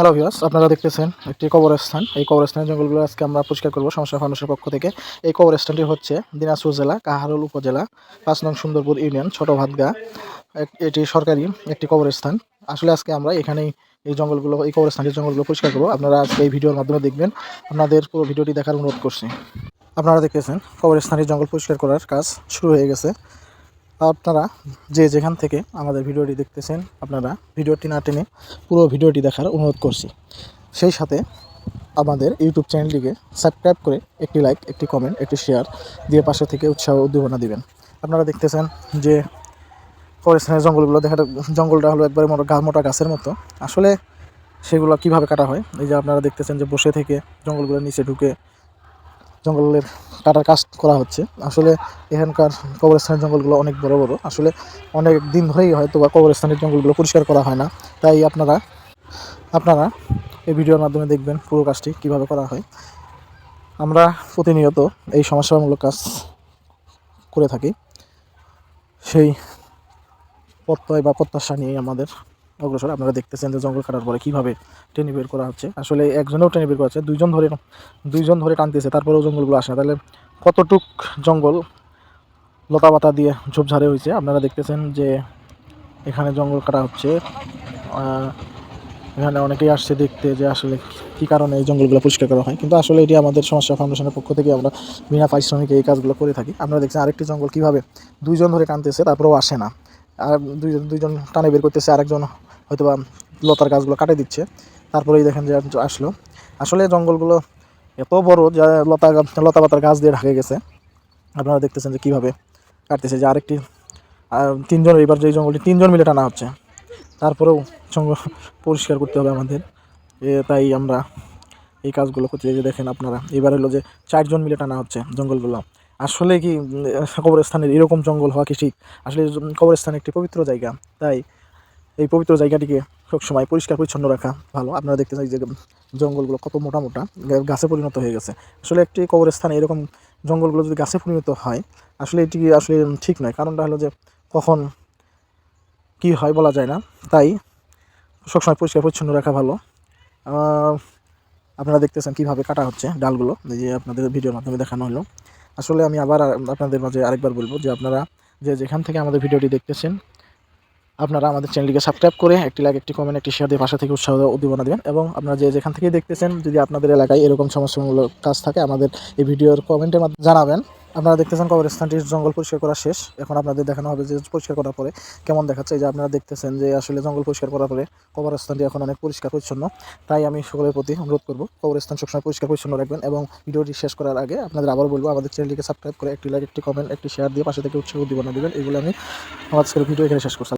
Hello viewers আপনারা দেখতেছেন একটি কবরস্থান। এই কবরস্থানের জঙ্গলগুলো আজকে আমরা পরিষ্কার করব সমস্যা ফাউন্ডেশনের পক্ষ থেকে। এই কবরস্থানটি হচ্ছে দিনাজপুর জেলা, কাহারুল উপজেলা, পাঁচ নং সুন্দরপুর ইউনিয়ন, ছোট ভাতগা। এটি সরকারি একটি কবরস্থান। আসলে আজকে আমরা এখানেই এই জঙ্গলগুলো, এই কবরস্থানটির জঙ্গলগুলো পরিষ্কার করব। আপনারা আজকে এই ভিডিওর মাধ্যমে দেখবেন, আপনাদের পুরো ভিডিওটি দেখার অনুরোধ করছি। আপনারা দেখতেছেন, কবরস্থানের জঙ্গল পরিষ্কার করার কাজ শুরু হয়ে গেছে। আপনারা যে যেখান থেকে আমাদের ভিডিওটি দেখতেছেন, আপনারা ভিডিওটি না টেনে পুরো ভিডিওটি দেখার অনুরোধ করছি। সেই সাথে আমাদের ইউটিউব চ্যানেলটিকে সাবস্ক্রাইব করে একটি লাইক, একটি কমেন্ট, একটি শেয়ার দিয়ে পাশে থেকে উৎসাহ উদ্দীপনা দিবেন। আপনারা দেখতেছেন যে ফরেস্টের জঙ্গলগুলো দেখা জঙ্গলটা হলো একবারে মোটা গা, মোটা গাছের মতো। আসলে সেগুলো কীভাবে কাটা হয়? এই যে আপনারা দেখতেছেন যে বসে থেকে জঙ্গলগুলোর নিচে ঢুকে জঙ্গলের কাটার কাজ করা হচ্ছে। আসলে এখানকার কবরস্থানের জঙ্গলগুলো অনেক বড় বড়। আসলে অনেক দিন ধরেই হয়তো বা কবরস্থানের জঙ্গলগুলো পরিষ্কার করা হয় না। তাই আপনারা আপনারা এই ভিডিওর মাধ্যমে দেখবেন পুরো কাজটি কীভাবে করা হয়। আমরা প্রতিনিয়ত এই সমস্যামূলক কাজ করে থাকি। সেই প্রত্যয় বা প্রত্যাশা নিয়ে আমাদের অগ্রসর। আপনারা দেখতেছেন যে জঙ্গল কাটার পরে কীভাবে টেনে বের করা হচ্ছে। আসলে একজনেও টেনে বের করা হচ্ছে দুইজন ধরে দুইজন ধরে টানতেছে, তারপরেও জঙ্গলগুলো আসে না। তাহলে কতটুক জঙ্গল লতা পাতা দিয়ে ঝোপঝাড়ে হয়েছে? আপনারা দেখতেছেন যে এখানে জঙ্গল কাটা হচ্ছে। এখানে অনেকেই আসছে দেখতে যে আসলে কী কারণে এই জঙ্গলগুলো পরিষ্কার করা হয়। কিন্তু আসলে এটি আমাদের সমস্যা ফাউন্ডেশনের পক্ষ থেকে আমরা বিনা পারিশ্রমিকে এই কাজগুলো করে থাকি। আপনারা দেখছেন আরেকটি জঙ্গল কীভাবে দুইজন ধরে টানতেছে, তারপরেও আসে না। আর দুইজন দুইজন টানে বের করতেছে, আরেকজন হয়তো বা লতার গাছগুলো কাটে দিচ্ছে। তারপরেই দেখেন যে আসলো। আসলে জঙ্গলগুলো এত বড় যা লতা লতা পাতার গাছ দিয়ে ঢাকে গেছে। আপনারা দেখতেছেন যে কীভাবে কাটতেছে যে আরেকটি, আর তিনজন এবার যে জঙ্গলটি, তিনজন মিলে টানা হচ্ছে। তারপরেও জঙ্গল পরিষ্কার করতে হবে আমাদের। এ তাই আমরা এই কাজগুলো করতে যে দেখেন আপনারা, এবার হলো যে চারজন মিলে টানা হচ্ছে জঙ্গলগুলো। আসলে কি কবরস্থানের এরকম জঙ্গল হওয়া কি ঠিক? আসলে কবরস্থান একটি পবিত্র জায়গা, তাই এই পবিত্র জায়গাটিকে সবসময় পরিষ্কার পরিচ্ছন্ন রাখা ভালো। আপনারা দেখতে চাই যে জঙ্গলগুলো কত মোটা মোটা গাছে পরিণত হয়ে গেছে। আসলে একটি কবরস্থানে এরকম জঙ্গলগুলো যদি গাছে পরিণত হয়, আসলে এটি আসলে ঠিক নয়। কারণটা হলো যে, কখন কি হয় বলা যায় না, তাই সবসময় পরিষ্কার পরিচ্ছন্ন রাখা ভালো। আপনারা দেখতেছেন কীভাবে কাটা হচ্ছে ডালগুলো যে আপনাদের ভিডিওর মাধ্যমে দেখানো হলো। আসলে আমি আবার আপনাদের মাঝে আরেকবার বলব যে আপনারা যে যেখান থেকে আমাদের ভিডিওটি দেখতেছেন, আপনারা আমাদের চ্যানেলটিকে সাবস্ক্রাইব করে একটি লাইক একটি কমেন্ট একটি শেয়ার দিয়ে ভাষা থেকে উৎসাহ উদ্দীপনা দেবেন এবং আপনারা যে যেখান থেকেই দেখতেছেন, যদি আপনাদের এলাকায় এরকম সমস্যামূলক কাজ থাকে, আমাদের এই ভিডিওর কমেন্টের মাধ্যমে জানাবেন। আপনারা দেখতেছেন কবরস্থানটির জঙ্গল পরিষ্কার করা শেষ। এখন আপনাদের দেখানো হবে যে পরিষ্কার করার পরে কেমন দেখাচ্ছে। যে আপনারা দেখতেছেন যে আসলে জঙ্গল পরিষ্কার করার পরে কবরস্থানটি এখন অনেক পরিষ্কার পরিচ্ছন্ন। তাই আমি সকলের প্রতি অনুরোধ করব, কবরস্থান সবসময় পরিষ্কার পরিচ্ছন্ন রাখবেন এবং ভিডিওটি শেষ করার আগে আপনাদের আবার বলব, আমাদের চ্যানেলটিকে সাবস্ক্রাইব করে একটি লাইক একটি কমেন্ট একটি শেয়ার দিয়ে পাশে থেকে উৎসাহ উদ্দীপনা দেবেন। এগুলো আমি আমার ভিডিও এখানে শেষ করছি।